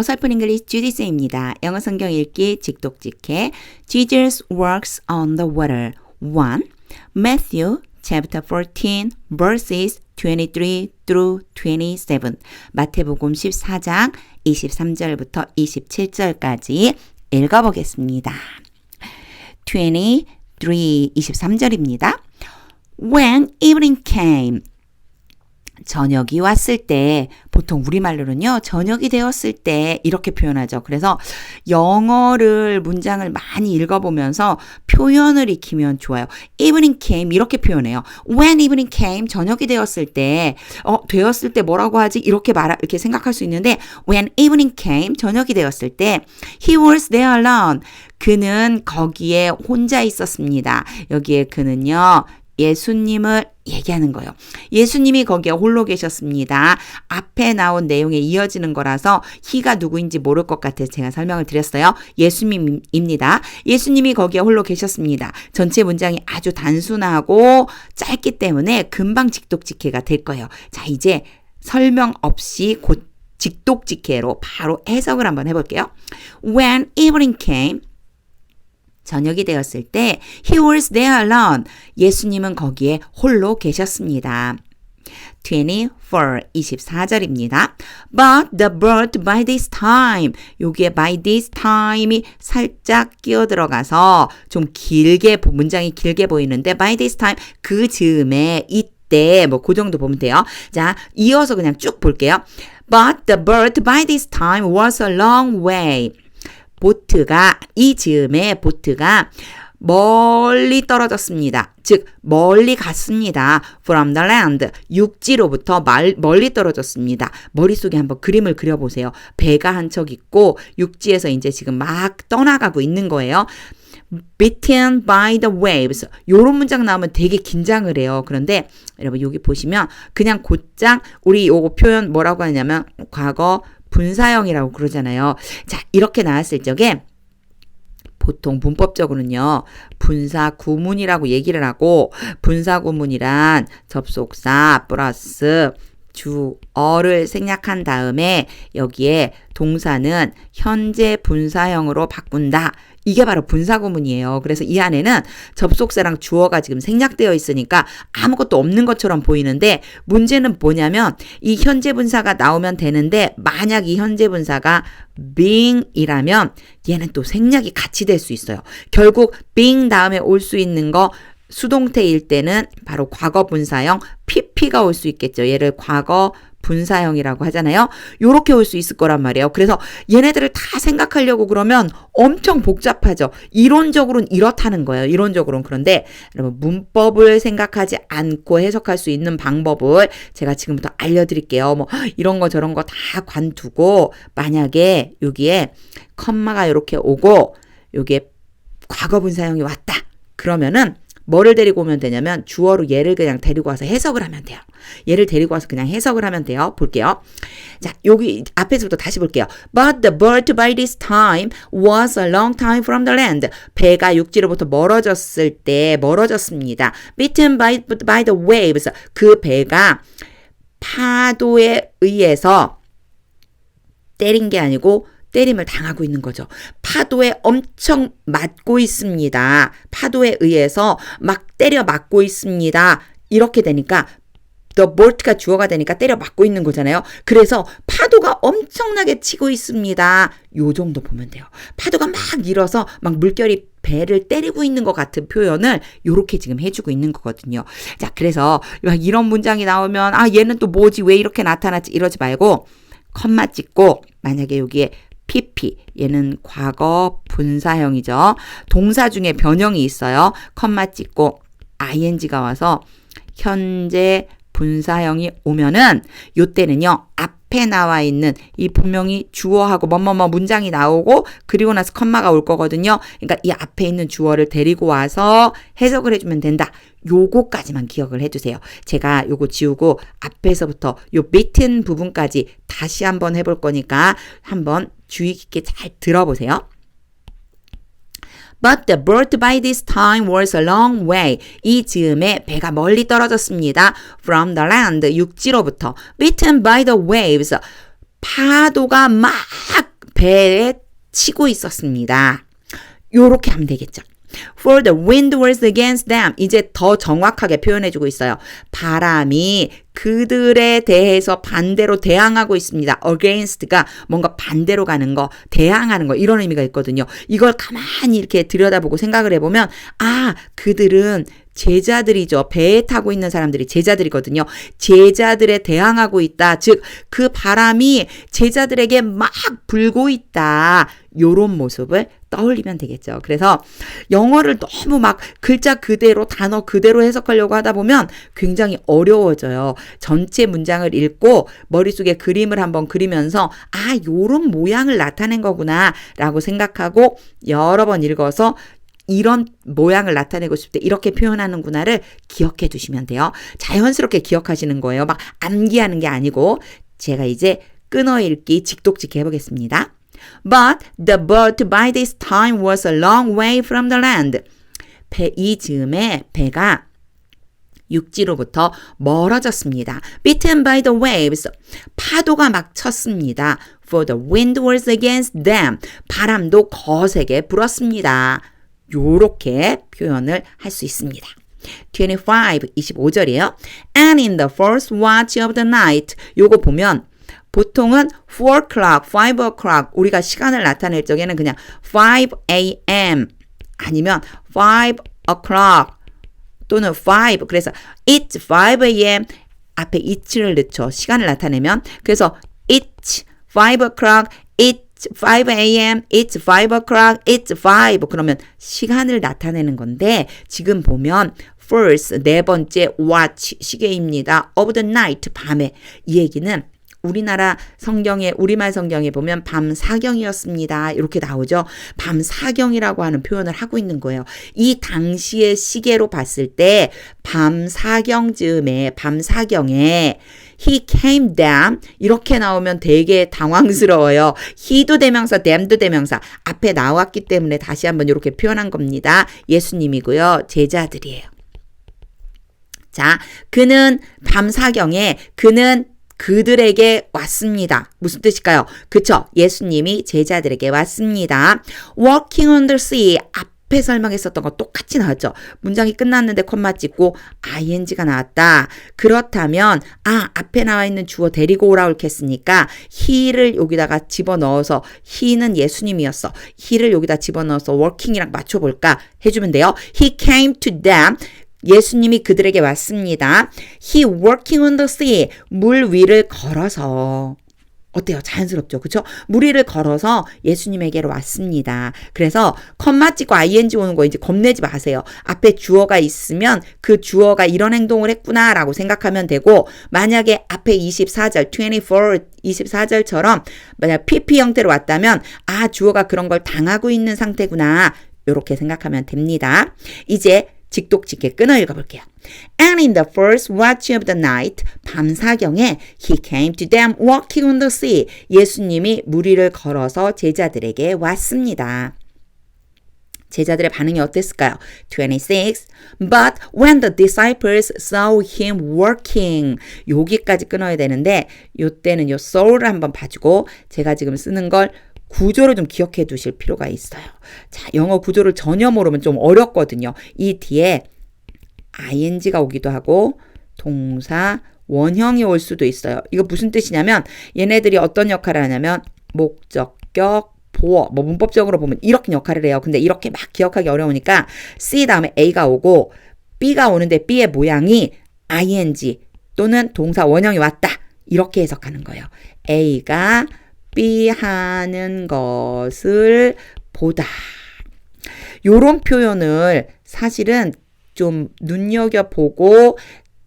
어설픈 잉글리시 주디쌤입니다. 영어 성경 읽기 직독직해 Jesus works on the water 1 Matthew chapter 14 verses 23 through 27 마태복음 14장 23절부터 27절까지 읽어보겠습니다. 23 23절입니다. When evening came 저녁이 왔을 때 보통 우리말로는요. 저녁이 되었을 때 이렇게 표현하죠. 그래서 영어를 문장을 많이 읽어보면서 표현을 익히면 좋아요. evening came 이렇게 표현해요. when evening came 저녁이 되었을 때 어, 되었을 때 뭐라고 하지? 이렇게 말 이렇게 생각할 수 있는데 when evening came 저녁이 되었을 때 he was there alone 그는 거기에 혼자 있었습니다. 여기에 그는요. 예수님을 얘기하는 거예요. 예수님이 거기에 홀로 계셨습니다. 앞에 나온 내용에 이어지는 거라서 희가 누구인지 모를 것 같아서 제가 설명을 드렸어요. 예수님입니다. 예수님이 거기에 홀로 계셨습니다. 전체 문장이 아주 단순하고 짧기 때문에 금방 직독직해가 될 거예요. 자, 이제 설명 없이 곧 직독직해로 바로 해석을 한번 해볼게요. When evening came, 저녁이 되었을 때 he was there alone. 예수님은 거기에 홀로 계셨습니다. 24, 24절입니다. But the bird by this time. 여기에 by this time이 살짝 끼어 들어가서 좀 길게, 문장이 길게 보이는데 by this time 그 즈음에 이때 뭐 그 정도 보면 돼요. 자, 이어서 그냥 쭉 볼게요. But the bird by this time was a long way. 보트가 이 즈음에 보트가 멀리 떨어졌습니다. 즉 멀리 갔습니다. From the land 육지로부터 말, 멀리 떨어졌습니다. 머릿속에 한번 그림을 그려 보세요. 배가 한 척 있고 육지에서 이제 지금 막 떠나가고 있는 거예요. beaten by the waves. 요런 문장 나오면 되게 긴장을 해요. 그런데 여러분 여기 보시면 그냥 곧장 우리 요거 표현 뭐라고 하냐면 과거 분사형이라고 그러잖아요. 자, 이렇게 나왔을 적에 보통 문법적으로는요, 분사 구문이라고 얘기를 하고, 분사 구문이란 접속사 플러스 주어를 생략한 다음에 여기에 동사는 현재 분사형으로 바꾼다. 이게 바로 분사구문이에요. 그래서 이 안에는 접속사랑 주어가 지금 생략되어 있으니까 아무것도 없는 것처럼 보이는데 문제는 뭐냐면 이 현재 분사가 나오면 되는데 만약 이 현재 분사가 being이라면 얘는 또 생략이 같이 될 수 있어요. 결국 being 다음에 올 수 있는 거 수동태일 때는 바로 과거 분사형 pp가 올 수 있겠죠. 얘를 과거 분사형이라고 하잖아요. 요렇게 올 수 있을 거란 말이에요. 그래서 얘네들을 다 생각하려고 그러면 엄청 복잡하죠. 이론적으로는 이렇다는 거예요. 이론적으로는 그런데 여러분 문법을 생각하지 않고 해석할 수 있는 방법을 제가 지금부터 알려드릴게요. 뭐 이런 거 저런 거 다 관두고 만약에 여기에 컴마가 이렇게 오고 여기에 과거 분사형이 왔다. 그러면은 뭐를 데리고 오면 되냐면 주어로 얘를 그냥 데리고 와서 해석을 하면 돼요. 얘를 데리고 와서 그냥 해석을 하면 돼요. 볼게요. 자, 여기 앞에서부터 다시 볼게요. But the bird by this time was a long time from the land. 배가 육지로부터 멀어졌을 때 멀어졌습니다. Beaten by, by the waves. 그 배가 파도에 의해서 때린 게 아니고 때림을 당하고 있는 거죠. 파도에 엄청 맞고 있습니다. 파도에 의해서 막 때려 맞고 있습니다. 이렇게 되니까 the boat가 주어가 되니까 때려 맞고 있는 거잖아요. 그래서 파도가 엄청나게 치고 있습니다. 요 정도 보면 돼요. 파도가 막 일어서 막 물결이 배를 때리고 있는 것 같은 표현을 요렇게 지금 해주고 있는 거거든요. 자, 그래서 이런 문장이 나오면 아 얘는 또 뭐지 왜 이렇게 나타났지 이러지 말고 컴마 찍고 만약에 여기에 pp 얘는 과거 분사형이죠. 동사 중에 변형이 있어요. 컴마 찍고 ing가 와서 현재 분사형이 오면은 요때는요. 앞에 나와 있는 이 분명히 주어하고 뭐뭐뭐 문장이 나오고 그리고 나서 컴마가 올 거거든요. 그러니까 이 앞에 있는 주어를 데리고 와서 해석을 해주면 된다. 요거까지만 기억을 해두세요. 제가 요거 지우고 앞에서부터 요 밑은 부분까지 다시 한번 해볼 거니까 한번 주의 깊게 잘 들어보세요. But the boat by this time was a long way. 이 즈음에 배가 멀리 떨어졌습니다. From the land, 육지로부터. Beaten by the waves. 파도가 막 배에 치고 있었습니다. 요렇게 하면 되겠죠. For the wind was against them. 이제 더 정확하게 표현해주고 있어요. 바람이 그들에 대해서 반대로 대항하고 있습니다. against가 뭔가 반대로 가는 거, 대항하는 거, 이런 의미가 있거든요. 이걸 가만히 이렇게 들여다보고 생각을 해보면, 아, 그들은 제자들이죠. 배에 타고 있는 사람들이 제자들이거든요. 제자들에 대항하고 있다. 즉, 그 바람이 제자들에게 막 불고 있다. 요런 모습을 떠올리면 되겠죠. 그래서 영어를 너무 막 글자 그대로 단어 그대로 해석하려고 하다 보면 굉장히 어려워져요. 전체 문장을 읽고 머릿속에 그림을 한번 그리면서 아, 요런 모양을 나타낸 거구나 라고 생각하고 여러 번 읽어서 이런 모양을 나타내고 싶을 때 이렇게 표현하는구나를 기억해 두시면 돼요. 자연스럽게 기억하시는 거예요. 막 암기하는 게 아니고 제가 이제 끊어 읽기 직독직 해 보겠습니다. But the boat by this time was a long way from the land. 배, 이 즈음에 배가 육지로부터 멀어졌습니다. Beaten by the waves. 파도가 막 쳤습니다. For the wind was against them. 바람도 거세게 불었습니다. 요렇게 표현을 할 수 있습니다. 25, 25절이에요. And in the first watch of the night. 요거 보면 보통은 4 o'clock, 5 o'clock 우리가 시간을 나타낼 적에는 그냥 5 a.m. 아니면 5 o'clock 또는 5 그래서 it's 5 a.m. 앞에 it를 넣죠. 시간을 나타내면 그래서 it's 5 o'clock, it's 5 a.m., it's 5 o'clock, it's 5 그러면 시간을 나타내는 건데 지금 보면 first 네 번째 watch 시계입니다. of the night 밤에 이 얘기는 우리나라 성경에 우리말 성경에 보면 밤 사경이었습니다. 이렇게 나오죠. 밤 사경이라고 하는 표현을 하고 있는 거예요. 이 당시의 시계로 봤을 때 밤 사경쯤에 밤 사경에 he came down 이렇게 나오면 되게 당황스러워요. he도 대명사, them도 대명사 앞에 나왔기 때문에 다시 한번 이렇게 표현한 겁니다. 예수님이고요. 제자들이에요. 자, 그는 밤 사경에 그는 그들에게 왔습니다. 무슨 뜻일까요? 그쵸? 예수님이 제자들에게 왔습니다. Walking on the sea. 앞 에 설명했었던 거 똑같이 나왔죠. 문장이 끝났는데 콤마 찍고 ing가 나왔다. 그렇다면 아 앞에 나와 있는 주어 데리고 오라고 했으니까 he를 여기다가 집어넣어서 he는 예수님이었어. he를 여기다 집어넣어서 working이랑 맞춰볼까 해주면 돼요. He came to them. 예수님이 그들에게 왔습니다. He walking on the sea. 물 위를 걸어서. 어때요? 자연스럽죠? 그쵸? 물 위를 걸어서 예수님에게로 왔습니다. 그래서 컴마 찍고 ing 오는 거 이제 겁내지 마세요. 앞에 주어가 있으면 그 주어가 이런 행동을 했구나 라고 생각하면 되고 만약에 앞에 24절, 24, 24절처럼 만약 PP 형태로 왔다면 아, 주어가 그런 걸 당하고 있는 상태구나. 이렇게 생각하면 됩니다. 이제 직독직게 끊어 읽어볼게요. And in the first watch of the night, 밤사경에 he came to them walking on the sea. 예수님이 물 위를 걸어서 제자들에게 왔습니다. 제자들의 반응이 어땠을까요? 26. But when the disciples saw him working. 여기까지 끊어야 되는데, 요때는 요 saw를 한번 봐주고, 제가 지금 쓰는 걸 구조를 좀 기억해 두실 필요가 있어요. 자, 영어 구조를 전혀 모르면 좀 어렵거든요. 이 뒤에 ing가 오기도 하고 동사 원형이 올 수도 있어요. 이거 무슨 뜻이냐면 얘네들이 어떤 역할을 하냐면 목적격 보어 뭐 문법적으로 보면 이렇게 역할을 해요. 근데 이렇게 막 기억하기 어려우니까 C 다음에 A가 오고 B가 오는데 B의 모양이 ing 또는 동사 원형이 왔다. 이렇게 해석하는 거예요. A가 B 하는 것을 보다. 요런 표현을 사실은 좀 눈여겨보고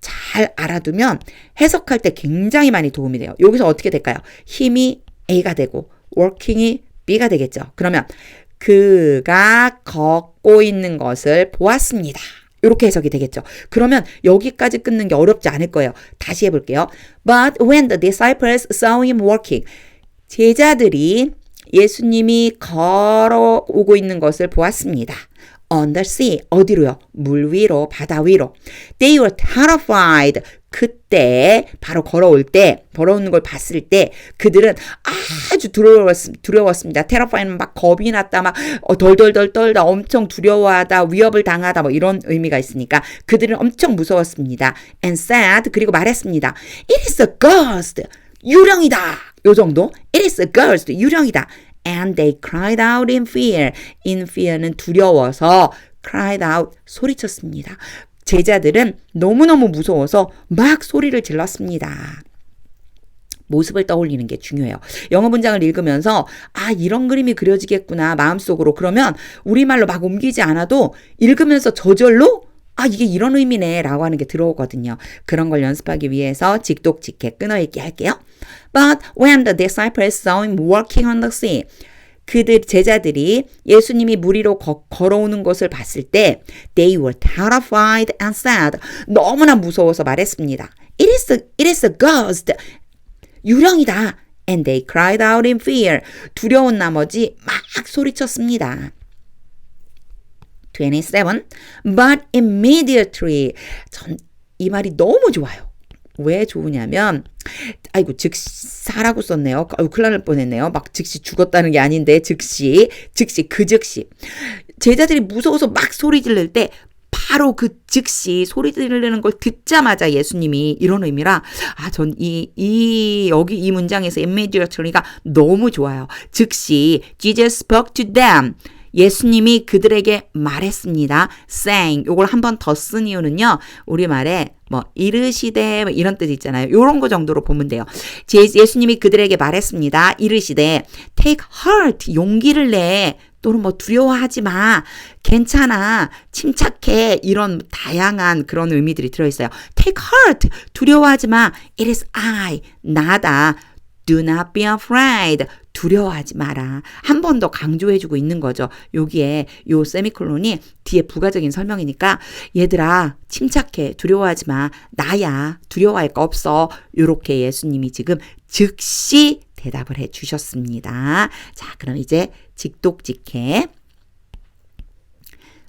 잘 알아두면 해석할 때 굉장히 많이 도움이 돼요. 여기서 어떻게 될까요? 힘이 A가 되고 working이 B가 되겠죠. 그러면 그가 걷고 있는 것을 보았습니다. 이렇게 해석이 되겠죠. 그러면 여기까지 끊는 게 어렵지 않을 거예요. 다시 해볼게요. But when the disciples saw him walking, 제자들이 예수님이 걸어오고 있는 것을 보았습니다. On the sea. 어디로요? 물 위로, 바다 위로. They were terrified. 그때 바로 걸어올 때 걸어오는 걸 봤을 때 그들은 아주 두려웠, 두려웠습니다. 테러파이는 막 겁이 났다 막 어, 덜덜덜 떨다 엄청 두려워하다 위협을 당하다 뭐 이런 의미가 있으니까 그들은 엄청 무서웠습니다. and said 그리고 말했습니다. It is a ghost 유령이다 요 정도 It is a ghost 유령이다 and they cried out in fear in fear는 두려워서 cried out 소리쳤습니다. 제자들은 너무너무 무서워서 막 소리를 질렀습니다. 모습을 떠올리는 게 중요해요. 영어 문장을 읽으면서 아 이런 그림이 그려지겠구나 마음속으로 그러면 우리말로 막 옮기지 않아도 읽으면서 저절로 아 이게 이런 의미네 라고 하는 게 들어오거든요. 그런 걸 연습하기 위해서 직독직해 끊어읽기 할게요. But when the disciples saw him walking on the sea 그들 제자들이 예수님이 물 위로 거, 걸어오는 것을 봤을 때 they were terrified and sad 너무나 무서워서 말했습니다. It is a, it is a ghost 유령이다. And they cried out in fear. 두려운 나머지 막 소리쳤습니다. 27. But immediately. 전 이 말이 너무 좋아요. 왜 좋으냐면, 아이고, 즉사라고 썼네요. 아이고, 큰일 날 뻔했네요. 막 즉시 죽었다는 게 아닌데, 즉시, 즉시, 그 즉시. 제자들이 무서워서 막 소리 지를 때, 바로 그 즉시 소리 지르는 걸 듣자마자 예수님이 이런 의미라 아 전 이 이 여기 이 문장에서 immediately가 너무 좋아요. 즉시 Jesus spoke to them. 예수님이 그들에게 말했습니다. saying 요걸 한 번 더 쓴 이유는요. 우리말에 뭐 이르시되 뭐 이런 뜻 있잖아요. 요런 거 정도로 보면 돼요. 예수님이 그들에게 말했습니다. 이르시되 take heart 용기를 내 또는 뭐 두려워하지 마. 괜찮아. 침착해. 이런 다양한 그런 의미들이 들어 있어요. Take heart. 두려워하지 마. It is I. 나다. Do not be afraid. 두려워하지 마라. 한 번 더 강조해주고 있는 거죠. 여기에 요 세미콜론이 뒤에 부가적인 설명이니까 얘들아 침착해. 두려워하지 마. 나야. 두려워할 거 없어. 요렇게 예수님이 지금 즉시 대답을 해 주셨습니다. 자, 그럼 이제 직독직해.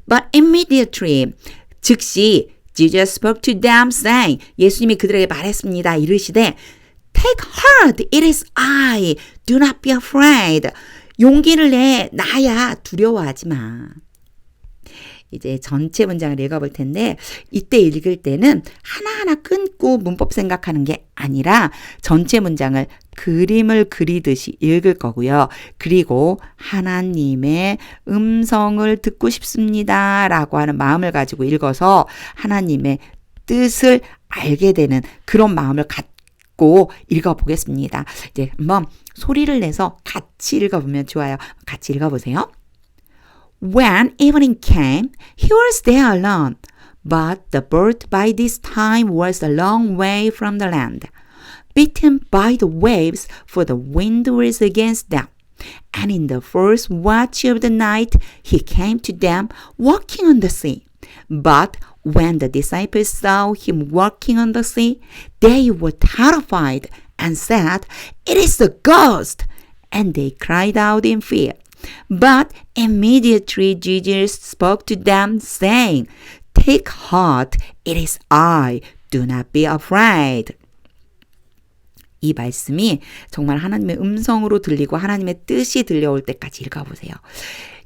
But immediately 즉시 Jesus spoke to them saying 예수님이 그들에게 말했습니다. 이르시되 Take heart, it is I. Do not be afraid. 용기를 내. 나야. 두려워하지 마. 이제 전체 문장을 읽어볼 텐데 이때 읽을 때는 하나하나 끊고 문법 생각하는 게 아니라 전체 문장을 그림을 그리듯이 읽을 거고요. 그리고 하나님의 음성을 듣고 싶습니다. 라고 하는 마음을 가지고 읽어서 하나님의 뜻을 알게 되는 그런 마음을 갖 고 읽어보겠습니다. 이제 한번 소리를 내서 같이 읽어보면 좋아요. 같이 읽어보세요. When evening came, he was there alone, but the boat by this time was a long way from the land, beaten by the waves, for the wind was against them. And in the first watch of the night, he came to them walking on the sea. But when the disciples saw him walking on the sea, they were terrified and said, It is a ghost! And they cried out in fear. But immediately Jesus spoke to them, saying, Take heart, it is I, do not be afraid. 이 말씀이 정말 하나님의 음성으로 들리고 하나님의 뜻이 들려올 때까지 읽어보세요.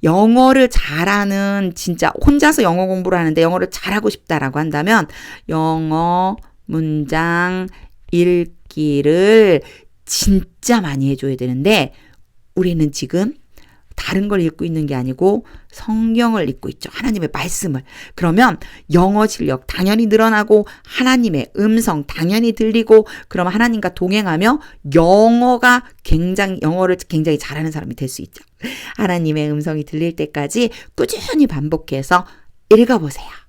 영어를 잘하는 진짜 혼자서 영어 공부를 하는데 영어를 잘하고 싶다라고 한다면 영어 문장 읽기를 진짜 많이 해줘야 되는데 우리는 지금 다른 걸 읽고 있는 게 아니고 성경을 읽고 있죠. 하나님의 말씀을. 그러면 영어 실력 당연히 늘어나고 하나님의 음성 당연히 들리고 그러면 하나님과 동행하며 영어가 굉장히 영어를 굉장히 잘하는 사람이 될 수 있죠. 하나님의 음성이 들릴 때까지 꾸준히 반복해서 읽어보세요.